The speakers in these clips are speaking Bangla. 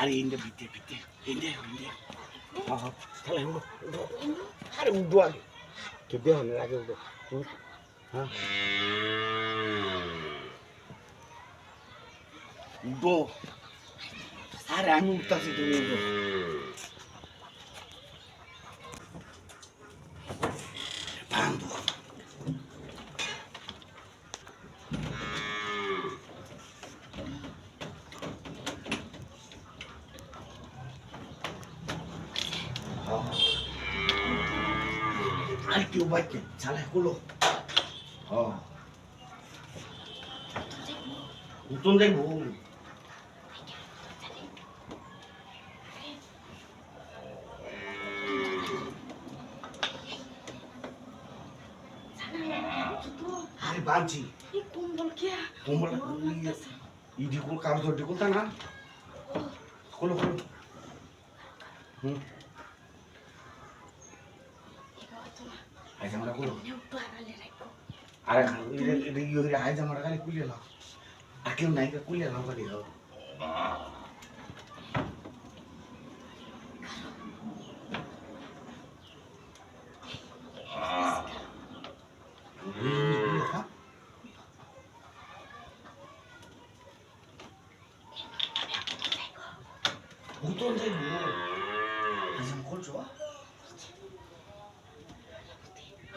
আরে ইন্ডে ভিতে ভিতে ইন্ডে ইন্ডে তাহলে আরে উঠো আগে কে দেহ আগে উঠো। হ্যাঁ উঠো আরে আমি উঠতাছি তুমি উঠো আর কেউ বাইকে চালায় হলো উঠুন দেখব। আরে বাঁচি কোমল ইডি কোল কাম ধরতে না? খোলো খোলো। হুম। हायजामारा कुठं अरे इकडे हायजामारा काय कुल्ले लाव आकेव नाही का कुल्ले लाव का तिथं 어떤 색이 가장 걸 좋아?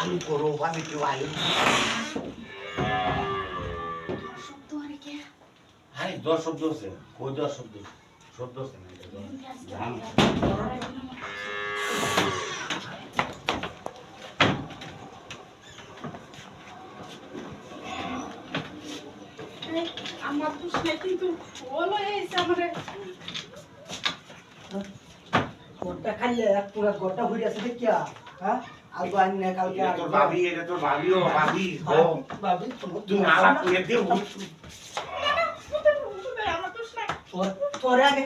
আলু করো আমি কেউ আলু আরে দশ শব্দ আছে কই দশ শব্দ শব্দ আছে না আমার তো সে কিন্তু বলো এসে আমারে গোটা খাইলে এক পুরা গোটা হয়ে আছে দেখিয়া হ্যাঁ আনি না কালকে এটা তোর ভাবি এটা তোর ভাবি ও ভাবি ও ভাবি তুই আলাপ করে দে আমার তো তোরে আগে